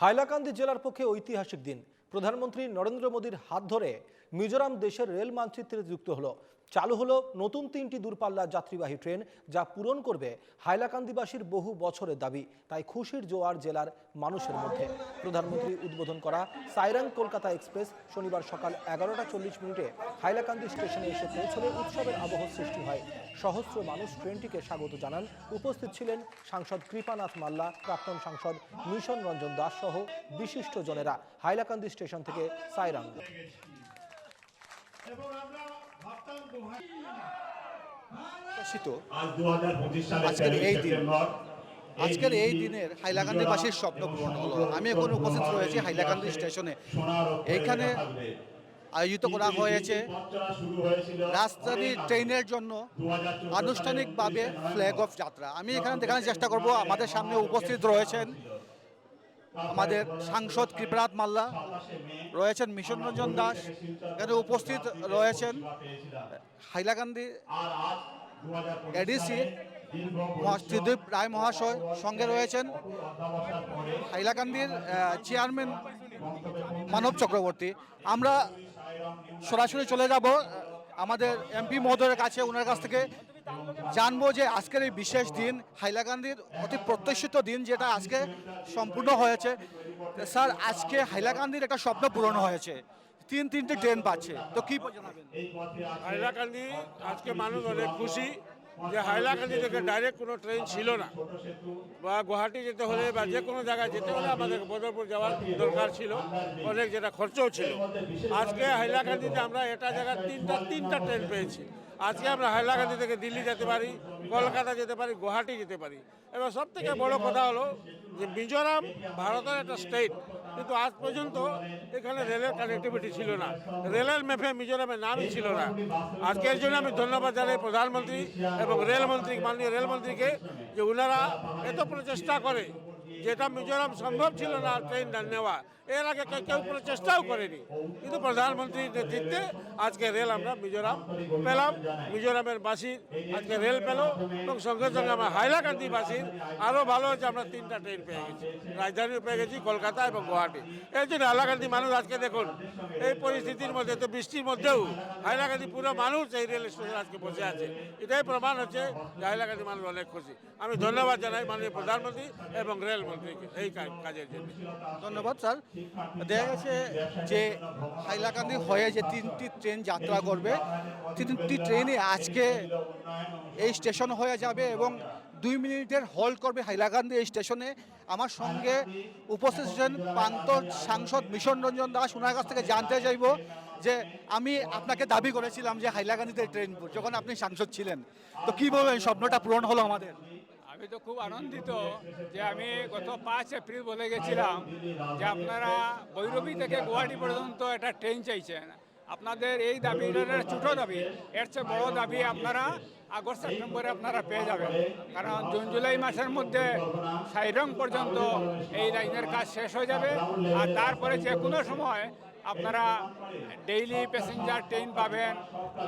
হাইলাকান্দি জেলার পক্ষে ঐতিহাসিক দিন। প্রধানমন্ত্রী নরেন্দ্র মোদীর হাত ধরে মিজোরাম দেশের রেল মানচিত্রে যুক্ত হলো। চালু হলো নতুন তিনটি দূরপাল্লার যাত্রীবাহী ট্রেন যা পূরণ করবে হাইলাকান্দিবাসীর বহু বছরের দাবি, তাই খুশির জোয়ার জেলার মানুষের মধ্যে। প্রধানমন্ত্রী উদ্বোধন করা সাইরাং কলকাতা এক্সপ্রেস শনিবার সকাল এগারোটা চল্লিশ মিনিটে হাইলাকান্দি স্টেশনে এসে পৌঁছলে উৎসবের আবহ সৃষ্টি হয়। সহস্র মানুষ ট্রেনটিকে স্বাগত জানান। উপস্থিত ছিলেন সাংসদ কৃপানাথ মাল্লা, প্রাক্তন সাংসদ মিশন রঞ্জন দাস সহ বিশিষ্ট জনেরা হাইলাকান্দি স্টেশন থেকে সাইরাং। প্রকাশিত আজ 2025 সালের আজকের এই দিন। আজকের এই দিনের হাইলাকান্দিবাসীর স্বপ্ন পূরণ হলো। আমি এখন উপস্থিত রয়েছি হাইলাকান্দি স্টেশনে। এইখানে আয়োজিত করা হয়েছে রাজধানী ট্রেনের জন্য আনুষ্ঠানিকভাবে ফ্ল্যাগ অফ যাত্রা। আমি এখানে দেখানোর চেষ্টা করব। আমাদের সামনে উপস্থিত রয়েছেন আমাদের সাংসদ কৃপনাথ মাল্লা, রয়েছেন মিশন রঞ্জন দাস, এখানে উপস্থিত রয়েছেন হাইলাকান্দি আর আজ 2025 এডিসি ত্রিদীপ রায় মহাশয় সঙ্গে রয়েছেন হাইলাকান্দির চেয়ারম্যান মানব চক্রবর্তী। আমরা সরাসরি চলে যাব আমাদের এমপি মহোদয়ের কাছে, ওনার কাছ থেকে। জানব যে আজকের এই বিশেষ দিন হাইলাকান্দির অতি প্রত্যাশিত দিন যেটা আজকে সম্পূর্ণ হয়েছে। স্যার, আজকে হাইলাকান্দির একটা স্বপ্ন পূরণ হয়েছে। তিন, তিনটে ট্রেন পাচ্ছে। তো কি হাইলাকান্দি আজকে মানুষ অনেক খুশি যে হাইলাকান্দি থেকে ডাইরেক্ট কোনো ট্রেন ছিল না। বা গুয়াহাটি যেতে হলে বা যে কোনো জায়গায় যেতে হলে আমাদের বদরপুর যাওয়ার দরকার ছিল। অনেক যেটা খরচও ছিল। আজকে হাইলাকান্দিতে আমরা এটা জায়গায় তিনটা তিনটা ট্রেন পেয়েছি। আজকে আমরা হাইলাকান্দি থেকে দিল্লি যেতে পারি, কলকাতা যেতে পারি, গুয়াহাটি যেতে পারি। এবার সব থেকে বড় কথা হলো যে মিজোরাম ভারতের একটা স্টেট কিন্তু আজ পর্যন্ত এখানে রেলের কানেক্টিভিটি ছিল না। রেলের ম্যাপে মিজোরামের নামই ছিল না। আজকের জন্য আমি ধন্যবাদ জানাই প্রধানমন্ত্রী এবং রেলমন্ত্রী মাননীয় রেলমন্ত্রীকে যে ওনারা এত প্রচেষ্টা করে যেটা মিজোরাম সম্ভব ছিল না, ট্রেন নেওয়া। এর আগে কেউ কোনো চেষ্টাও করেনি। কিন্তু প্রধানমন্ত্রীর নেতৃত্বে আজকে রেল আমরা মিজোরাম পেলাম। মিজোরামের বাসীর আজকে রেল পেল এবং সঙ্গে সঙ্গে আমরা হাইলাকান্দি বাসীর আরও ভালো হচ্ছে আমরা তিনটা ট্রেন পেয়ে গেছি। রাজধানীও পেয়ে গেছি, কলকাতা এবং গুয়াহাটি। এই জন্য হাইলাকান্দি মানুষ আজকে দেখুন, এই পরিস্থিতির মধ্যে তো বৃষ্টির মধ্যেও হাইলাকান্দি পুরো মানুষ এই রেল স্টেশনে আজকে বসে আছে। এটাই প্রমাণ হচ্ছে যে হাইলাকান্দি মানুষ অনেক খুশি। আমি ধন্যবাদ জানাই মাননীয় প্রধানমন্ত্রী এবং রেলমন্ত্রীকে এই কাজের জন্য। ধন্যবাদ, স্যার। দেখা গেছে যে হাইলাকান্দি হয়ে যে তিনটি ট্রেন যাত্রা করবে। তিনটি ট্রেনে আজকে এই স্টেশন হয়ে যাবে এবং দুই মিনিটের হোল্ড করবে হাইলাকান্দি এই স্টেশনে। আমার সঙ্গে উপস্থিত ছিলেন প্রান্ত সাংসদ মিশন রঞ্জন দাস। ওনার কাছ থেকে জানতে চাইব যে আমি আপনাকে দাবি করেছিলাম যে হাইলাকান্দিতে ট্রেন যখন আপনি সাংসদ ছিলেন। তো কীভাবে স্বপ্নটা পূরণ হলো আমাদের? আমি তো খুব আনন্দিত যে আমি গত পাঁচ এপ্রিল বলে গেছিলাম যে আপনারা বৈরবী থেকে গুয়াহাটি পর্যন্ত একটা ট্রেন চাইছেন। আপনাদের এই দাবি ছোটো দাবি। এর চেয়ে বড় দাবি আপনারা আগস্ট, সেপ্টেম্বরে আপনারা পেয়ে যাবেন। কারণ জুন, জুলাই মাসের মধ্যে সাইরং পর্যন্ত এই লাইনের কাজ শেষ হয়ে যাবে। আর তারপরে যে কোনো সময় আপনারা ডেইলি প্যাসেঞ্জার ট্রেন পাবেন,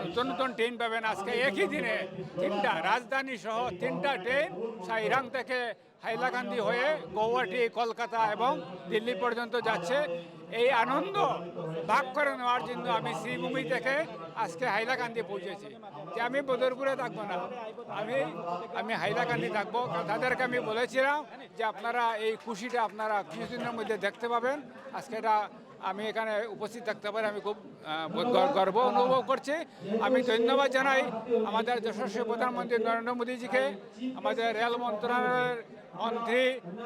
নতুন নতুন ট্রেন পাবেন। আজকে একই দিনে তিনটা, রাজধানী সহ তিনটা ট্রেন সাইরাং থেকে হাইলাকান্দি হয়ে গৌহাটি কলকাতা এবং দিল্লি পর্যন্ত যাচ্ছে। এই আনন্দ ভাগ করে নেওয়ার জন্য আমি শ্রীভূমি থেকে আজকে হাইলাকান্দি পৌঁছেছি। যে আমি বদরপুরে থাকব না, আমি আমি হাইলাকান্দি থাকব। তাদেরকে আমি বলেছিলাম যে আপনারা এই খুশিটা আপনারা কিছুদিনের মধ্যে দেখতে পাবেন। আজকে এটা আমি এখানে উপস্থিত থাকতে পারি, আমি খুব গর্ব- অনুভব করছি। আমি ধন্যবাদ জানাই আমাদের যশস্বী প্রধানমন্ত্রী নরেন্দ্র মোদীজিকে, আমাদের রেল মন্ত্রণালয়ের মন্ত্রী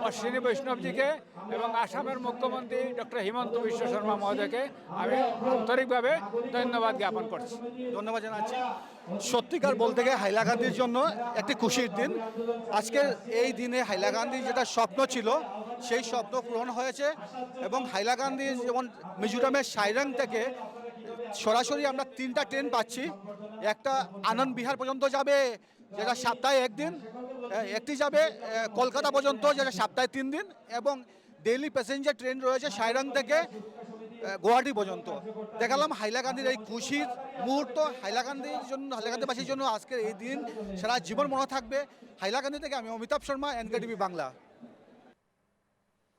অশ্বিনী বৈষ্ণবজিকে এবং আসামের মুখ্যমন্ত্রী ডক্টর হিমন্ত বিশ্ব শর্মা মহোদয়কে আমি আন্তরিকভাবে ধন্যবাদ জ্ঞাপন করছি। ধন্যবাদ জানাচ্ছি। সত্যিকার বলতে গেলে হাইলাকান্দির জন্য একটি খুশির দিন। আজকের এই দিনে হাইলাকান্দির যেটা স্বপ্ন ছিল, সেই স্বপ্ন পূরণ হয়েছে এবং হাইলাকান্দি যেমন মিজোরামের সাইরাং থেকে সরাসরি আমরা তিনটা ট্রেন পাচ্ছি। একটা আনন্দ বিহার পর্যন্ত যাবে, যেটা সপ্তাহে একদিন। একটি যাবে কলকাতা পর্যন্ত, যেটা সপ্তাহে তিন দিন, এবং ডেইলি প্যাসেঞ্জার ট্রেন রয়েছে সাইরাং থেকে গুয়াহাটি পর্যন্ত। দেখালাম হাইলাকান্দির এই খুশির মুহূর্ত। হাইলাকান্দির জন্য, হাইলাকান্দিবাসীর জন্য আজকের এই দিন সারা জীবন মনে থাকবে। হাইলাকান্দি থেকে আমি অমিতাভ শর্মা এনকেটিভি বাংলা।